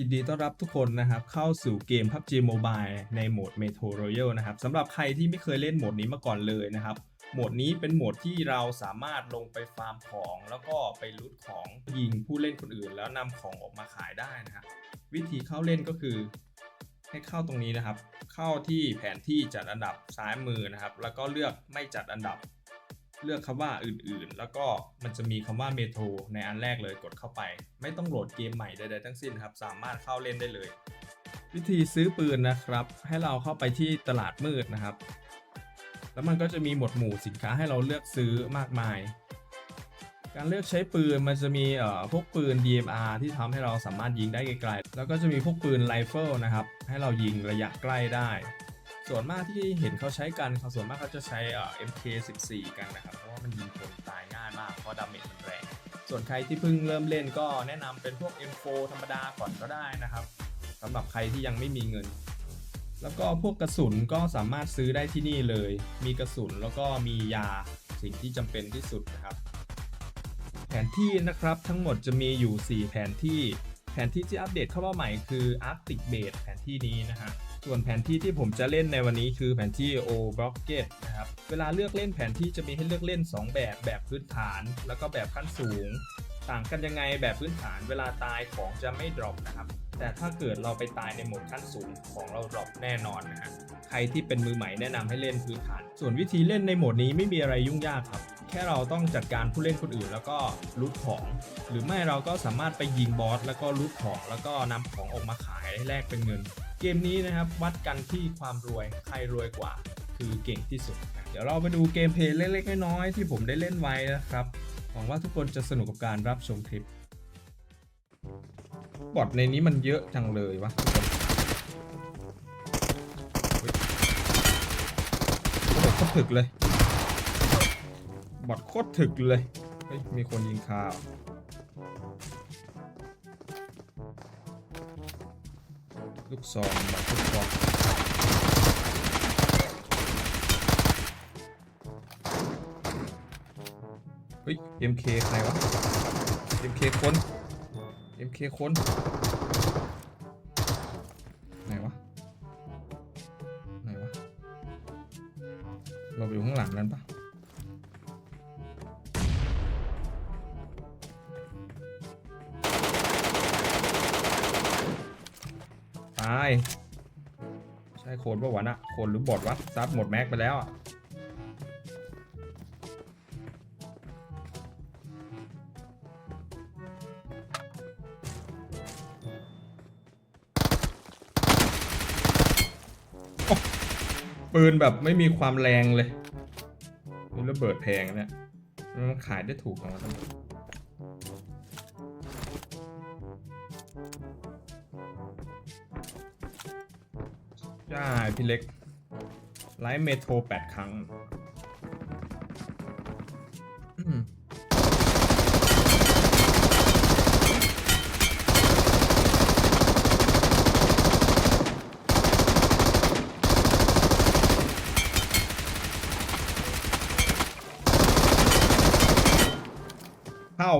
ยินดีต้อนรับทุกคนนะครับ เข้าสู่เกม PUBG Mobile ในโหมด Metro Royale นะครับสำหรับใครที่ไม่เคยเล่นโหมดนี้มาก่อนเลยนะครับ โหมดนี้เป็นโหมดที่เราสามารถลงไปฟาร์มของ แล้วก็ไปลูทของยิงผู้เล่นคนอื่น แล้วนำของออกมาขายได้นะครับ วิธีเข้าเล่นก็คือ ให้เข้าตรงนี้นะครับ เข้าที่แผนที่จัดอันดับซ้ายมือนะครับ แล้วก็เลือกไม่จัดอันดับ เลือกคำว่าอื่นๆ แล้วก็มันจะมีคำว่าเมโทรในอันแรกเลยกดเข้าไป ไม่ต้องโหลดเกมใหม่ใดๆทั้งสิ้นครับ สามารถเข้าเล่นได้เลย วิธีซื้อปืนนะครับ ให้เราเข้าไปที่ตลาดมืดนะครับ แล้วมันก็จะมีหมวดหมู่สินค้าให้เราเลือกซื้อมากมาย การเลือกใช้ปืนมันจะมีเอ่อพวกปืน DMR ที่ทำให้เราสามารถยิงได้ไกลๆแล้วก็จะมีพวกปืนไรเฟิลนะครับให้เรายิงระยะใกล้ได้ ส่วนมากที่เห็นเขาใช้กันเขาส่วนมากเขาจะใช้เอ่อ MK14 กันนะครับ เพราะว่ามันยิงคนตายง่ายมาก เพราะดาเมจมันแรง ส่วนใครที่เพิ่งเริ่มเล่นก็แนะนำเป็นพวก M4 ธรรมดาก่อนก็ได้นะครับสำหรับใครที่ยังไม่มีเงิน แล้วก็พวกกระสุนก็สามารถซื้อได้ที่นี่เลย มีกระสุนแล้วก็มียาสิ่งที่จำเป็นที่สุดนะครับ แผนที่นะครับทั้งหมดจะมีอยู่ 4 แผนที่ แผนที่ที่อัปเดตเข้ามาใหม่คือ Arctic Base แผนที่นี้นะฮะ ส่วนแผนที่ที่ผมจะเล่นในวันนี้คือแผนที่ O b l o c k e t นะครับ เวลาเลือกเล่นแผนที่จะมีให้เลือกเล่น 2 แบบ แบบพื้นฐาน แล้วก็แบบขั้นสูง ต่างกันยังไงแบบพื้นฐานเวลาตายของจะไม่ดรอปนะครับ แต่ถ้าเกิดเราไปตายในโหมดขั้นสูงของเราดรอปแน่นอนนะฮะ ใครที่เป็นมือใหม่แนะนำให้เล่นพื้นฐาน ส่วนวิธีเล่นในโหมดนี้ไม่มีอะไรยุ่งยากครับ แค่เราต้องจัดการผู้เล่นคนอื่น แล้วก็รูทของ หรือไม่เราก็สามารถไปยิงบอสแล้วก็รูทของ แล้วก็นำของออกมาขายให้แลกเป็นเงิน เกมนี้นะครับวัดกันที่ความรวยใครรวยกว่าคือเก่งที่สุด เดี๋ยวเราไปดูเกมเพลย์เล็กๆน้อยๆที่ผมได้เล่นไว้นะครับ หวังว่าทุกคนจะสนุกกับการรับชมคลิป อทในนี้มันเยอะจังเลยวะทุกคนโอ้โคตรถึกเลย บอทโคตรถึกเลย เฮ้ย มีคนยิงคาวลูกซองบอทลูกซองเฮ้ย MK ใครวะ MK คน MK คนไหนวะ ไหนวะ เราไปอยู่ข้างหลังนั้นปะตาย ใช่โคนปะวะน่ะโคนหรือบอดวะซับหมดแม็กไปแล้วอะ ปืนแบบไม่มีความแรงเลยนี่ระเบิดแพงนะเนี่ยมันขายได้ถูกของมันตั้งใช่พี่เล็กไลฟ์เมโทรแปดครั้ง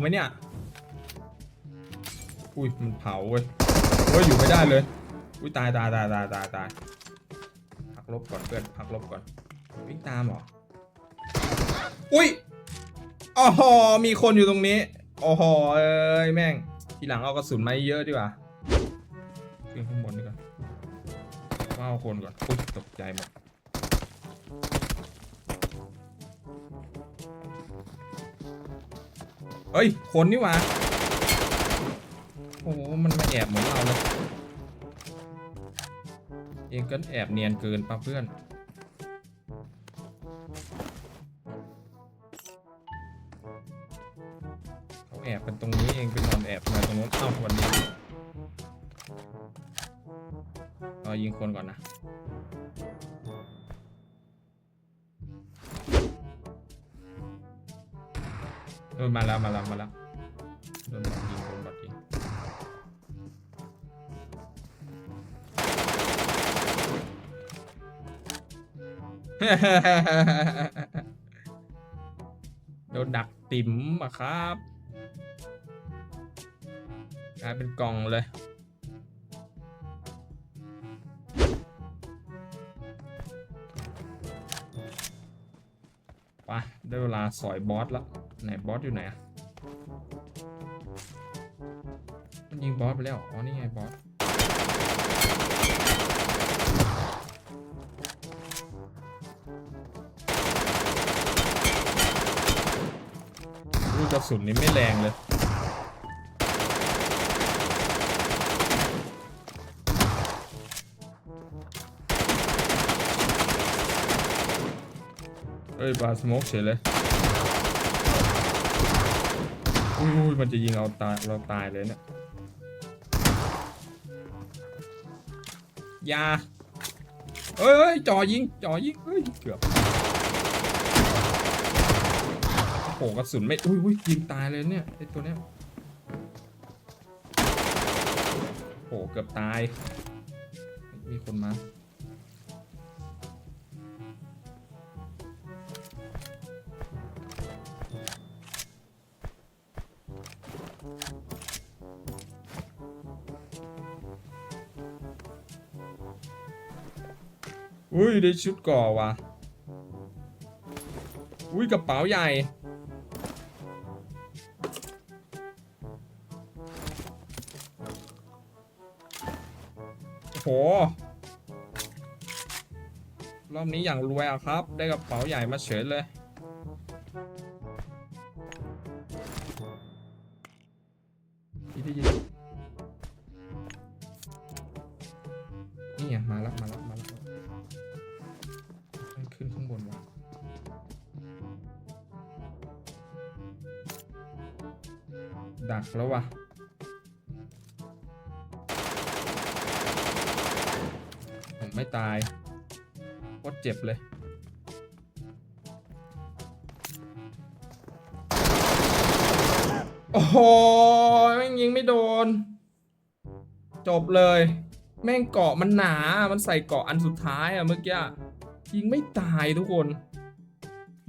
ไหมเนี่ย อุ้ยมันเผาเว้ยเว้ยอยู่ไม่ได้เลย อุ้ยตายตายตายตายตายตายพักลบก่อนเพื่อนพักลบก่อนวิ่งตามเหรอ อุ้ยอ๋อมีคนอยู่ตรงนี้โอ้โหเอ้ยแม่ง ทีหลังเอากระสุนมาเยอะดีกว่าขึ้นข้างบนดีกว่าว่าเอาคนก่อนอุ้ยตกใจหมด เฮ้ย คนนี่หว่า โอ้โห มันมาแอบเหมือนเราเลย เองก็แอบเนียนเกินป่ะเพื่อน เขาแอบกันตรงนี้เองไปนอนแอบมาตรงนู้นเอ้าวันนี้รอยิงคนก่อนนะ เออมาแล้วมาแล้วมาแล้วโดนบอทยิงโดนบอทยิงโดนดักติ๋มอะครับกลายเป็นกล่องเลยไปได้เวลาสอยบอสแล้ว ไหนบอสอยู่ไหนอะมันยิงบอสไปแล้ว อ๋อ นี่ไงบอส ลูกกระสุนนี่ไม่แรงเลยเอ้ยปลาสโมกเฉยเลย อุ้ยมันจะยิงเอาตายเราตายเลยเนี่ยยาเอ้ยจ่อยิงจ่อยิงเฮ้ยเกือบโอ้โหกระสุนไม่อุ้ยอุ้ยยิงตายเลยเนี่ยไอตัวเนี้ยโอ้โหเกือบตาย มีคนมา อุ้ยได้ชุดก่อว่ะ อุ้ยกระเป๋าใหญ่ โห รอบนี้อย่างรวยอะครับ ได้กระเป๋าใหญ่มาเฉยเลยพี่ได้ยิน แล้ววะผมไม่ตายโคตรเจ็บเลย โอ้โหแม่งยิงไม่โดน จบเลย แม่งเกาะมันหนา มันใส่เกาะอันสุดท้ายอะเมื่อกี้ยิงไม่ตายทุกคน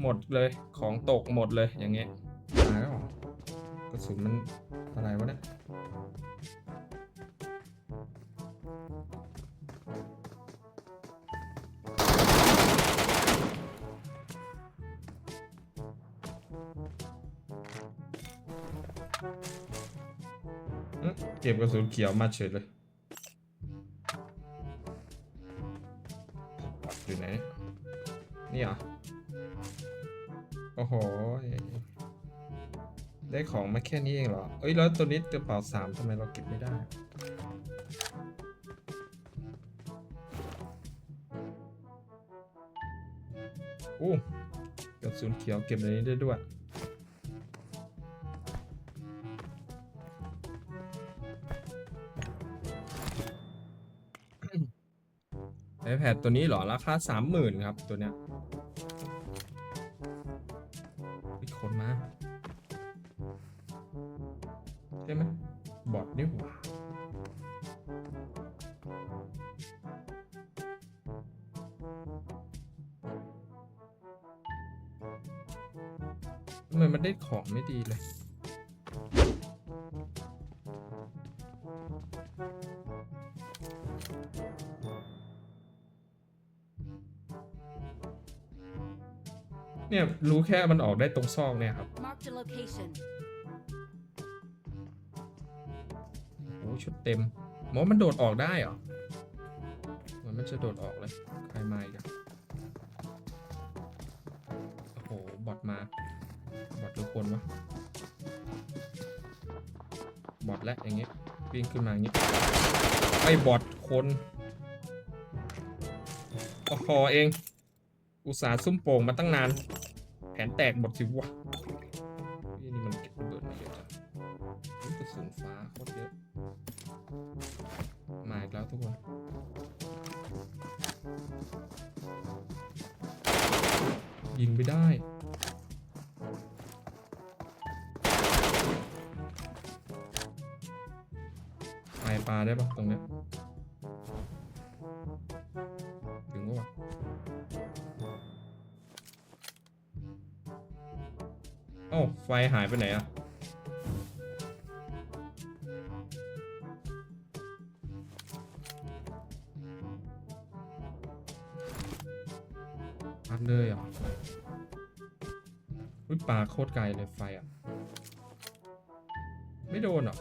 หมดเลย ของตกหมดเลยอย่างเงี้ยตายแล้ว กระสุนมันอะไรวะเนี่ยเก็บกระสุนเขียวมาเฉยเลย ได้ของมาแค่นี้เองเหรอ เอ้ยแล้วตัวนี้กระเป๋าสามทำไมเราเก็บไม่ได้อู้กระสุนเขียวเก็บในนี้ได้ด้วย iPad ตัวนี้เหรอ ราคาสามหมื่นครับตัวเนี้ยอีกคนมา ใช่ไหมบอทนี่หว่าทำไมมันได้ของไม่ดีเลยเนี่ยรู้แค่มันออกได้ตรงซอกเนี่ยครับ เต็มหมอมันโดดออกได้เหรอเหมันมันจะโดดออกเลยใครมาอีกอะโอ้โหบอทมาบอททุกคนวะบอทและอย่างเงี้ยวิ่งขึ้นมาอย่างเงี้ยไม่บอทคนโอ้โหเอง อุตส่าห์ซุ่มโป่งมาตั้งนาน แผนแตกหมดสิวะนี่นี่มันเก็บระเบิดมาเยอะจังอุ๊ยกระสุนฟ้าโคตรเยอะ มาอีกแล้วทุกคนยิงไม่ได้ปลายปลาได้ปะตรงเนี้ยถึงปะวะเอ้าไฟหายไปไหนอะ เลยเหรออุ้ยปลาโคตรไกลเลยไฟอะ ไม่โดนเหรอ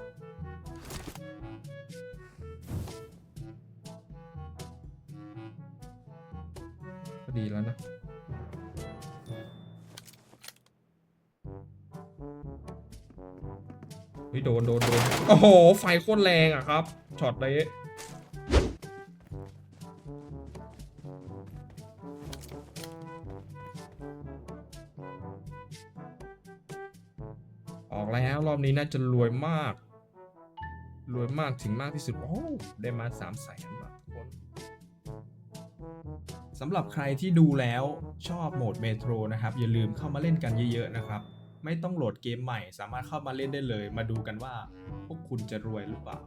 ก็ดีแล้วนะเฮ้ยโดนโดนโดนโอ้โห ไฟโคตรแรงอะครับ ช็อตเลย อบนี้น่าจะรวยมาก รวยมากถึงมากที่สุด โอ้ ได้มาสามแสนบาททุกคนสำหรับใครที่ดูแล้วชอบโหมดเมโทรนะครับ อย่าลืมเข้ามาเล่นกันเยอะๆนะครับ ไม่ต้องโหลดเกมใหม่ สามารถเข้ามาเล่นได้เลย มาดูกันว่า พวกคุณจะรวยหรือเปล่า